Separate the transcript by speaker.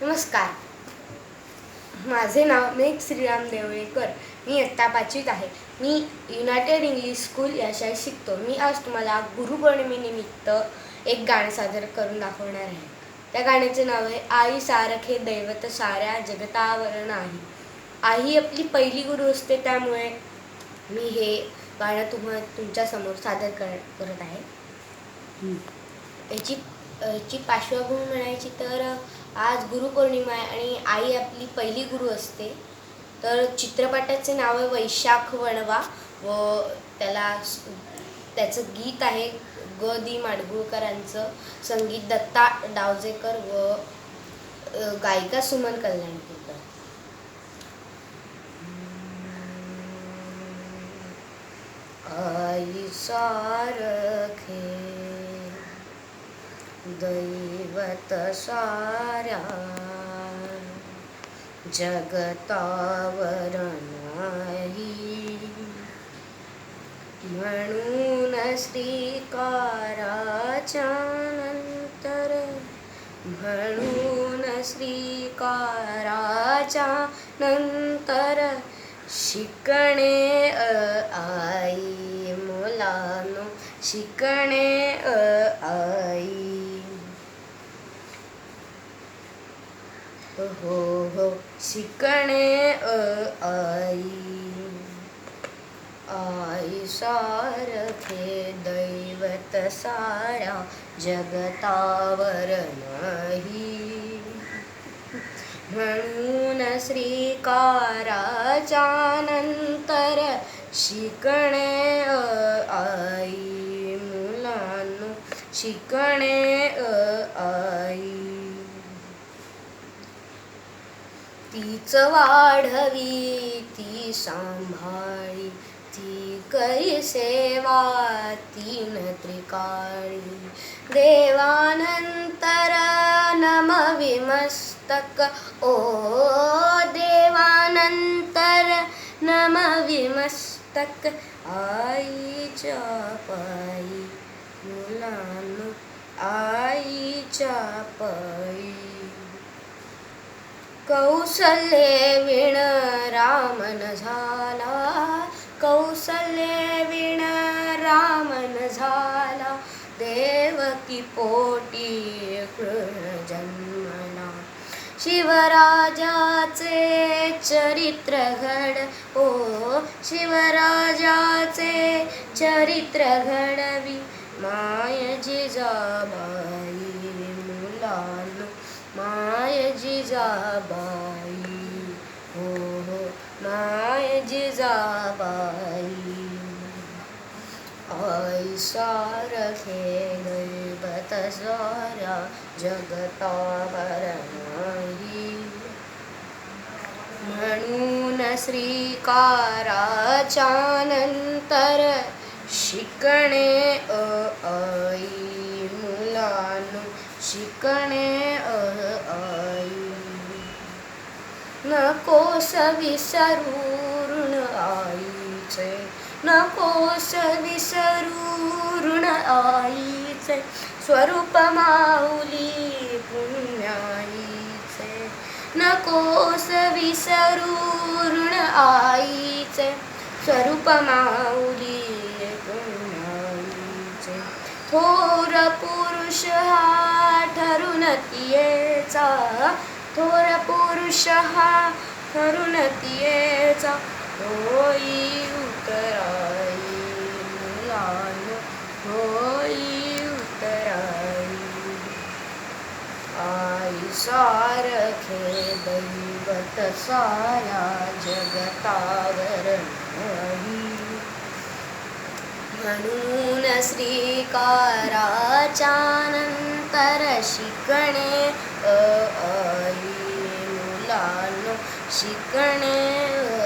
Speaker 1: नमस्कार. माझे नाव मेघ श्रीराम देवळेकर. मी इयत्ता पाचवीत आहे. मी युनायटेड इंग्लिश स्कूल या शाळेत शिकतो. मी आज तुम्हाला गुरुपौर्णिमेनिमित्त एक गाणं सादर करून दाखवणार आहे. त्या गाण्याचे नाव आहे आई सारखे दैवत साऱ्या जगतावर नाही आई आपली पहिली गुरु असते त्यामुळे मी हे गाणं तुम्हा तुमच्यासमोर सादर कर करत आहे. याची याची पार्श्वभूमी म्हणायची तर आज गुरुपौर्णिमा आहे आणि आई आपली पहिली गुरु असते. तर चित्रपटाचे नाव आहे वैशाख वणवा व त्याला त्याचं गीत आहे ग दी माडगुळकरांचं संगीत दत्ता डावजेकर व गायिका सुमन कल्याणपूरकर आई सारखे दैवत साऱ्या जगतावर नाही म्हणून श्रीकाराच्या नंतर म्हणून श्रीकाराच्या नंतर शिकणे अ, आई मुलानो शिकणे अ, आई हो हो. शिकणे अ, आई. आई सारखे दैवत सारा जगतावर नाही. म्हणून श्रीकाराच्या नंतर शिकणे अ, आई. मुलांनो शिकणे अ, आई. तीच वाढवी ती सांभाळी ती करी सेवा तीन त्रिकाळी. देवानंतर नमविमस्तक ओ देवानंतर नमविमस्तक आईच्या पायी मुलांनो आईच्या पायी. कौसल्ये विण रामन झाला. कौसल्ये विण रामन झाला. देवकी पोटी कृष्ण जन्मना शिवराजाचे चरित्र घड ओ शिवराजाचे चरित्र घडवी माय जिजाबा मुलांनो माय जिजाबाई हो हो माय जिजाबाई आई सारखे गैबत सारा जगतावर नाही म्हणून श्रीकाराच्या नंतर शिकणे अ आई. मुलानु शिकणे अ आई. नकोस विसरू आईचे नकोस विसरू आईचे स्वरूप माऊली पुण्याईचे नकोस विसरू आईचे स्वरूप माऊली पुण्याईचे. थोर पुरुष हा ठरून येचा थोर पुरुष हा करुणतीयेचा होई उतराई मुलान होई उतराई आई सारखे दैवत साया जगतावर म्हणून श्रीकाराच्या नंतर शिकणे अ, आई